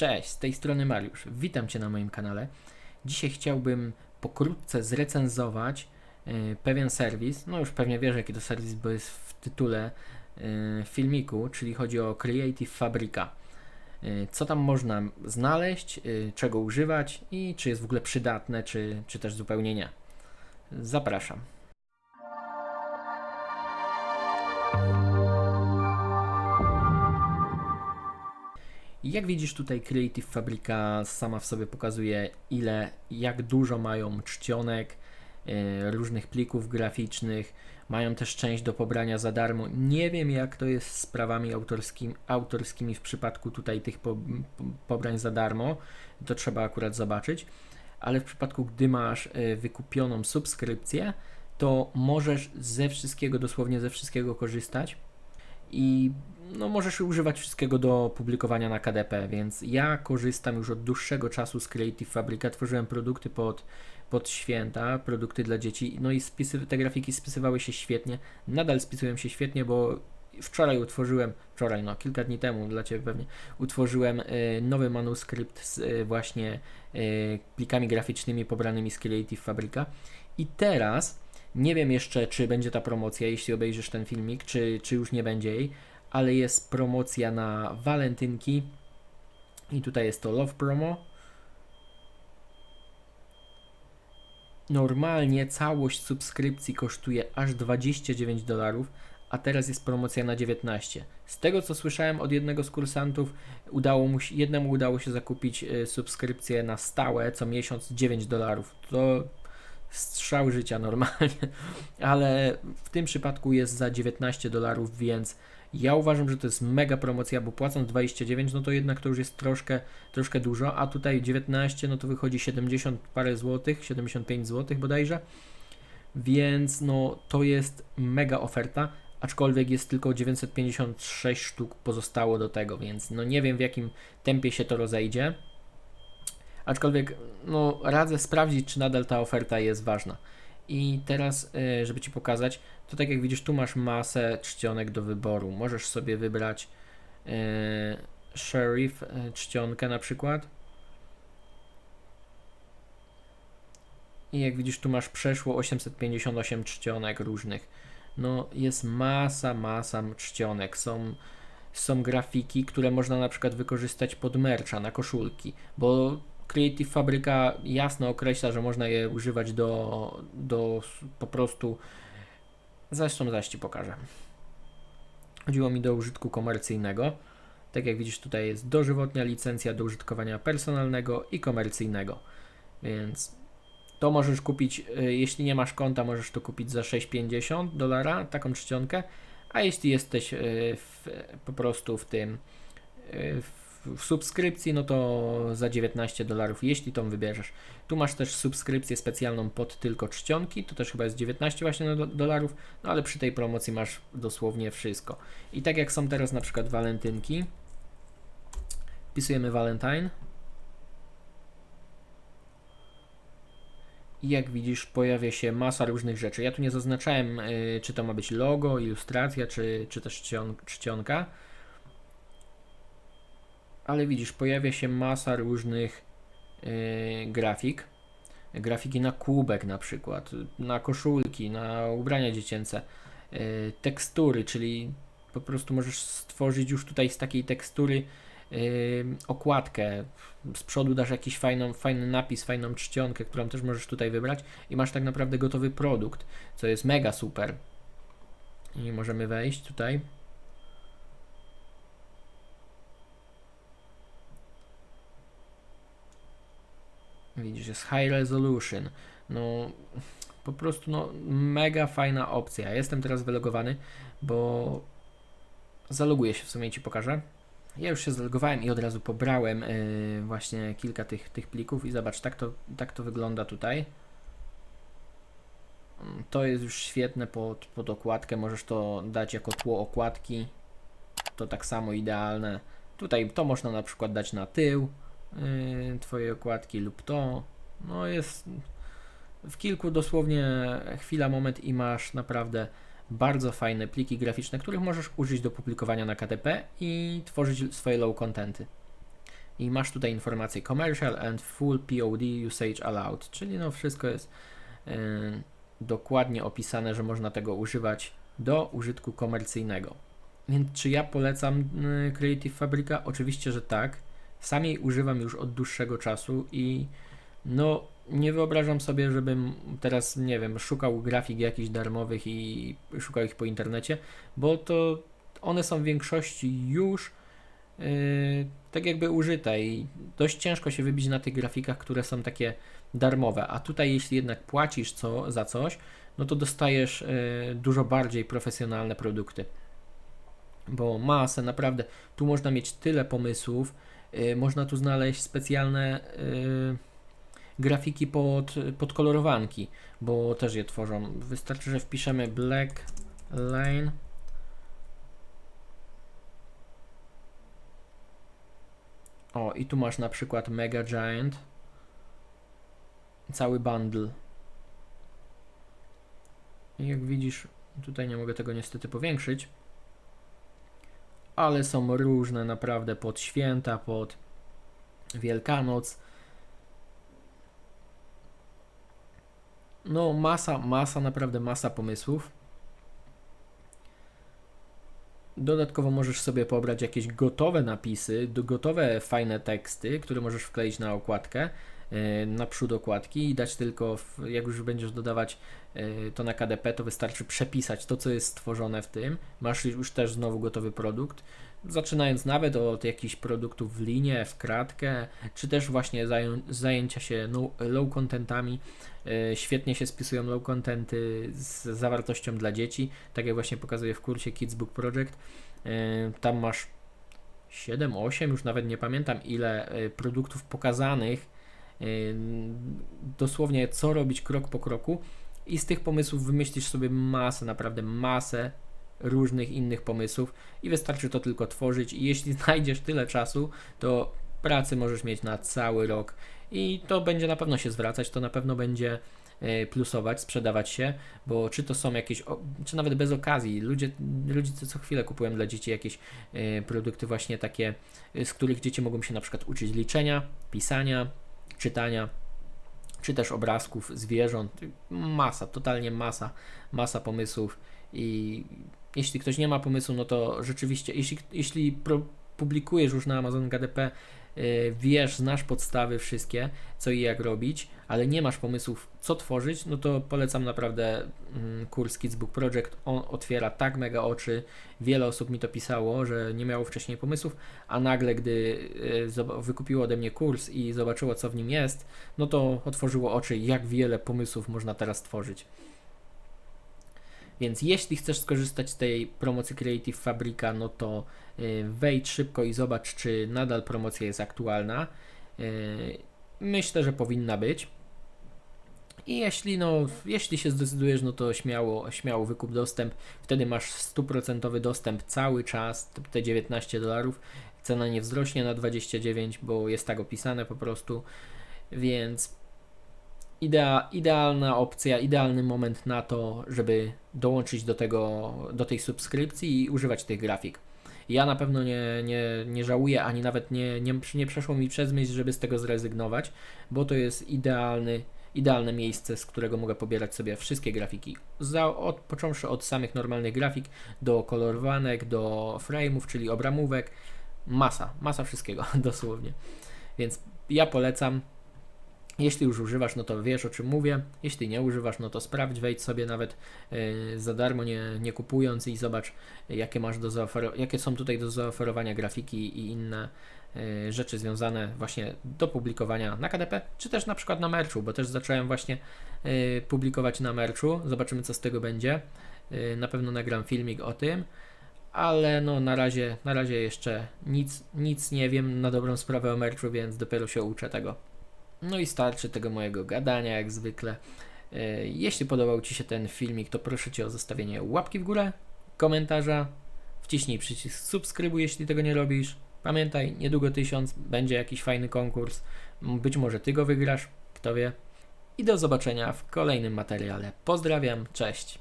Cześć, z tej strony Mariusz. Witam Cię na moim kanale. Dzisiaj chciałbym pokrótce zrecenzować e, pewien serwis. No już pewnie wiesz jaki to serwis, bo jest w tytule e, filmiku, czyli chodzi o Creative Fabrica. E, co tam można znaleźć, e, czego używać i czy jest w ogóle przydatne, czy, czy też zupełnie nie. Zapraszam. Jak widzisz tutaj Creative Fabrica sama w sobie pokazuje ile, jak dużo mają czcionek, e, różnych plików graficznych, mają też część do pobrania za darmo. Nie wiem jak to jest z prawami autorskimi, autorskimi w przypadku tutaj tych po, pobrań za darmo, to trzeba akurat zobaczyć, ale w przypadku gdy masz e, wykupioną subskrypcję, to możesz ze wszystkiego, dosłownie ze wszystkiego korzystać. I no, możesz używać wszystkiego do publikowania na KDP, więc ja korzystam już od dłuższego czasu z Creative Fabrica, tworzyłem produkty pod, pod święta, produkty dla dzieci, no i spisy, te grafiki spisywały się świetnie, nadal spisują się świetnie, bo wczoraj utworzyłem, wczoraj no, kilka dni temu dla Ciebie pewnie, utworzyłem y, nowy manuskrypt z y, właśnie y, plikami graficznymi pobranymi z Creative Fabrica. I teraz nie wiem jeszcze, czy będzie ta promocja, jeśli obejrzysz ten filmik, czy, czy już nie będzie jej, ale jest promocja na walentynki i tutaj jest to Love Promo. Normalnie całość subskrypcji kosztuje aż 29 dolarów, a teraz jest promocja na 19. Z tego co słyszałem od jednego z kursantów, udało mu się, jednemu udało się zakupić y, subskrypcję na stałe co miesiąc 9 dolarów. To strzał życia normalnie, ale w tym przypadku jest za 19 dolarów, więc ja uważam, że to jest mega promocja, bo płacąc 29, no to jednak to już jest troszkę, troszkę dużo, a tutaj 19, no to wychodzi 70 parę złotych, 75 złotych bodajże, więc no to jest mega oferta, aczkolwiek jest tylko 956 sztuk pozostało do tego, więc no nie wiem w jakim tempie się to rozejdzie. Aczkolwiek no, radzę sprawdzić, czy nadal ta oferta jest ważna. I teraz, y, żeby Ci pokazać, to tak jak widzisz, tu masz masę czcionek do wyboru. Możesz sobie wybrać yy, Sheriff yy, czcionkę na przykład. I jak widzisz, tu masz przeszło 858 czcionek różnych. No, jest masa, masa czcionek. Są, są grafiki, które można na przykład wykorzystać pod mercha, na koszulki, bo Creative Fabryka jasno określa, że można je używać do, do po prostu. Zresztą zaś Ci pokażę. Chodziło mi do użytku komercyjnego. Tak jak widzisz, tutaj jest dożywotnia licencja do użytkowania personalnego i komercyjnego. Więc to możesz kupić, y, jeśli nie masz konta, możesz to kupić za 6,50 dolara, taką czcionkę. A jeśli jesteś y, w, po prostu w tym, y, w w subskrypcji, no to za 19 dolarów, jeśli tą wybierzesz. Tu masz też subskrypcję specjalną pod tylko czcionki, to też chyba jest 19 właśnie dolarów, no ale przy tej promocji masz dosłownie wszystko. I tak jak są teraz na przykład walentynki, wpisujemy Valentine. I jak widzisz, pojawia się masa różnych rzeczy. Ja tu nie zaznaczałem, yy, czy to ma być logo, ilustracja, czy, czy też czcion czcionka ale widzisz, pojawia się masa różnych yy, grafik. Grafiki na kubek na przykład, na koszulki, na ubrania dziecięce, yy, tekstury, czyli po prostu możesz stworzyć już tutaj z takiej tekstury yy, okładkę. Z przodu dasz jakiś fajną, fajny napis, fajną czcionkę, którą też możesz tutaj wybrać i masz tak naprawdę gotowy produkt, co jest mega super. I możemy wejść tutaj. Widzisz, jest High Resolution. No, po prostu no, mega fajna opcja. Ja jestem teraz wylogowany, bo zaloguję się w sumie i Ci pokażę. Ja już się zalogowałem i od razu pobrałem yy, właśnie kilka tych, tych plików i zobacz, tak to, tak to wygląda tutaj. To jest już świetne pod, pod okładkę, możesz to dać jako tło okładki. To tak samo idealne. Tutaj to można na przykład dać na tył, yy, Twoje okładki lub to. No jest w kilku dosłownie chwila, moment i masz naprawdę bardzo fajne pliki graficzne, których możesz użyć do publikowania na KTP i tworzyć swoje low contenty. i masz tutaj informację commercial and full POD usage allowed, czyli no wszystko jest yy, dokładnie opisane, że można tego używać do użytku komercyjnego. Więc czy ja polecam yy, Creative Fabrica? Oczywiście, że tak. Sam jej używam już od dłuższego czasu i no nie wyobrażam sobie, żebym teraz, nie wiem, szukał grafik jakichś darmowych i szukał ich po internecie, bo to one są w większości już yy, tak jakby użyte i dość ciężko się wybić na tych grafikach, które są takie darmowe. A tutaj, jeśli jednak płacisz co, za coś, no to dostajesz yy, dużo bardziej profesjonalne produkty. Bo masę, naprawdę, tu można mieć tyle pomysłów, można tu znaleźć specjalne. Yy, grafiki pod, pod kolorowanki, bo też je tworzą. Wystarczy, że wpiszemy black line O, i tu masz na przykład Mega Giant. Cały bundle. I jak widzisz, tutaj nie mogę tego niestety powiększyć. Ale są różne naprawdę pod święta, pod Wielkanoc. No, masa, masa, naprawdę masa pomysłów. Dodatkowo możesz sobie pobrać jakieś gotowe napisy, gotowe fajne teksty, które możesz wkleić na okładkę, e, na przód okładki i dać tylko, jak już będziesz dodawać e, to na KDP, to wystarczy przepisać to, co jest stworzone w tym. Masz już też znowu gotowy produkt. Zaczynając nawet od jakichś produktów w linie, w kratkę, czy też właśnie zajęcia się no, low contentami. E, świetnie się spisują low contenty z zawartością dla dzieci, tak jak właśnie pokazuję w kursie Kids Book Project. Tam masz 7, 8, już nawet nie pamiętam ile produktów pokazanych, dosłownie co robić krok po kroku i z tych pomysłów wymyślisz sobie masę, naprawdę masę różnych innych pomysłów i wystarczy to tylko tworzyć i jeśli znajdziesz tyle czasu, to pracy możesz mieć na cały rok i to będzie na pewno się zwracać, to na pewno będzie e, plusować, sprzedawać się, bo czy to są jakieś, czy nawet bez okazji, ludzie, rodzice co chwilę kupują dla dzieci jakieś e, produkty właśnie takie, e, z których dzieci mogą się na przykład uczyć liczenia, pisania, czytania, czy też obrazków zwierząt, masa, totalnie masa, masa pomysłów i jeśli ktoś nie ma pomysłu, no to rzeczywiście, jeśli, jeśli publikujesz już na Amazon GDP, wiesz, znasz podstawy wszystkie, co i jak robić, ale nie masz pomysłów, co tworzyć, no to polecam naprawdę yy, kurs Kids Book Project. On otwiera tak mega oczy. Wiele osób mi to pisało, że nie miało wcześniej pomysłów, a nagle, gdy yy, wykupiło ode mnie kurs i zobaczyło, co w nim jest, no to otworzyło oczy, jak wiele pomysłów można teraz tworzyć. Więc jeśli chcesz skorzystać z tej promocji Creative Fabrica, no to y, wejdź szybko i zobacz, czy nadal promocja jest aktualna. Y, myślę, że powinna być. I jeśli, no, jeśli się zdecydujesz, no to śmiało, śmiało wykup dostęp. Wtedy masz stuprocentowy dostęp cały czas, te 19 dolarów. Cena nie wzrośnie na 29, bo jest tak opisane po prostu. Więc idea, idealna opcja, idealny moment na to, żeby dołączyć do tego, do tej subskrypcji i używać tych grafik. Ja na pewno nie, nie, nie żałuję, ani nawet nie, nie, nie przeszło mi przez myśl, żeby z tego zrezygnować, bo to jest idealny, idealne miejsce, z którego mogę pobierać sobie wszystkie grafiki. Za, od, począwszy od samych normalnych grafik do kolorowanek, do frame'ów, czyli obramówek, masa, masa wszystkiego dosłownie. Więc ja polecam, jeśli już używasz, no to wiesz o czym mówię. Jeśli nie używasz, no to sprawdź, wejdź sobie nawet yy, za darmo, nie, nie kupując i zobacz, jakie masz do jakie są tutaj do zaoferowania grafiki i inne yy, rzeczy związane właśnie do publikowania na KDP, czy też na przykład na merchu, bo też zacząłem właśnie yy, publikować na merchu. Zobaczymy, co z tego będzie. na pewno nagram filmik o tym ale no na razie, na razie jeszcze nic, nic nie wiem na dobrą sprawę o merchu, więc dopiero się uczę tego. No i starczy tego mojego gadania jak zwykle. E, jeśli podobał Ci się ten filmik, to proszę Cię o zostawienie łapki w górę, komentarza, wciśnij przycisk subskrybuj, jeśli tego nie robisz. Pamiętaj, niedługo tysiąc, będzie jakiś fajny konkurs, być może Ty go wygrasz, kto wie. I do zobaczenia w kolejnym materiale. Pozdrawiam, cześć.